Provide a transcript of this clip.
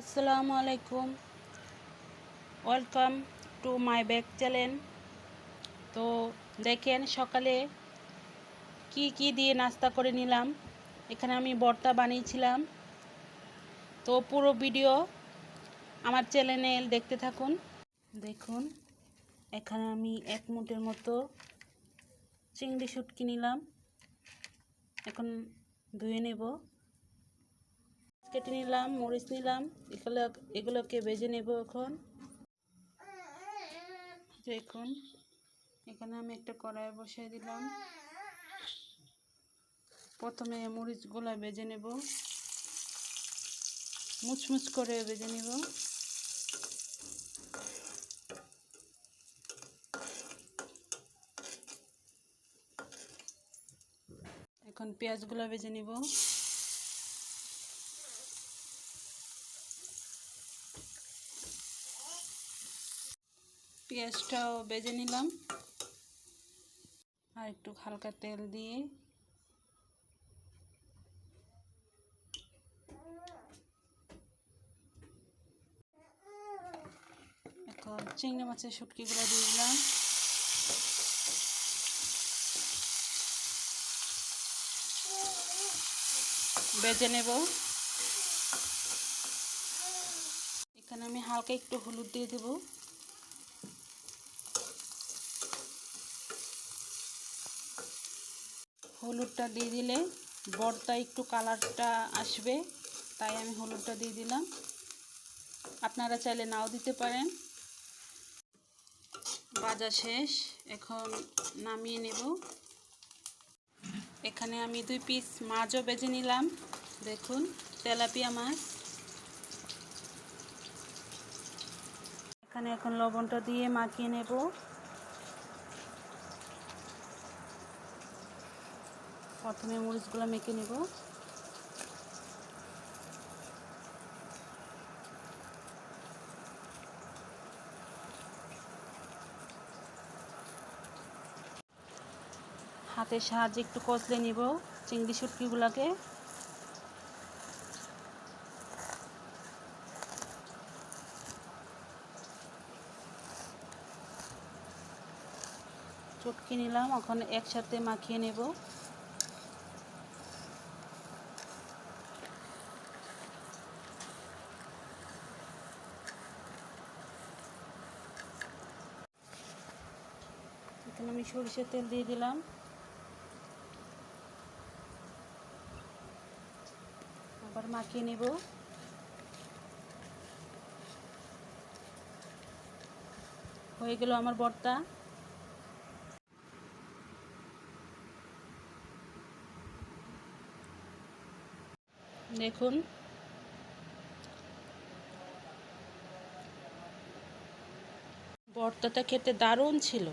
আসসালামু আলাইকুম। Welcome to my back channel তো দেখেন সকালে কি কি দিয়ে নাস্তা করে নিলাম। এখানে আমি বর্তা বানিয়েছিলাম। তো পুরো ভিডিও আমার চ্যানেলে দেখতে থাকুন। দেখুন, এখানে আমি এক মুটের মতো চিংড়ি শুটকি নিলাম। এখন ধুয়ে নেব। কেটে নিলাম, মরিচ নিলাম, এগুলো এগুলোকে ভেজে নেব এখন। দেখুন, এখানে আমি একটা কড়াই বসিয়ে দিলাম। প্রথমে মরিচগুলো ভেজে নেব। মুচমুচ করে ভেজে নেব। এখন পেঁয়াজগুলো ভেজে নেব। পেঁয়াজটাও বেজে নিলাম। আর একটু হালকা তেল দিয়ে। এখন চিংড়ি মাছের শুটকিগুলো দিয়ে দিলাম। বেজে নেব। এখানে আমি হালকা একটু হলুদ দিয়ে দেবো। হলুদটা দিয়ে দিলে বড়টা একটু কালারটা আসবে, তাই আমি হলুদটা দিয়ে দিলাম। আপনারা চাইলে নাও দিতে পারেন। ভাজা শেষ, এখন নামিয়ে নেব। এখানে আমি দুই পিস মাছও বেজে নিলাম। দেখুন, তেলাপিয়া মাছ। এখানে এখন লবণটা দিয়ে মাখিয়ে নেব। প্রথমে মরিচগুলো মেখে নেব। হাতের সাহায্যে একটু কষলে নিব চিংড়ি শুটকিগুলোকে। চটকি নিলাম, এখন একসাথে মাখিয়ে নেব। এখানে আমি সরিষার তেল দিয়ে দিলাম। আবার মাখিয়ে নেব। হয়ে গেল আমার বর্তা। দেখুন। বর্তাটা খেতে দারুণ ছিল।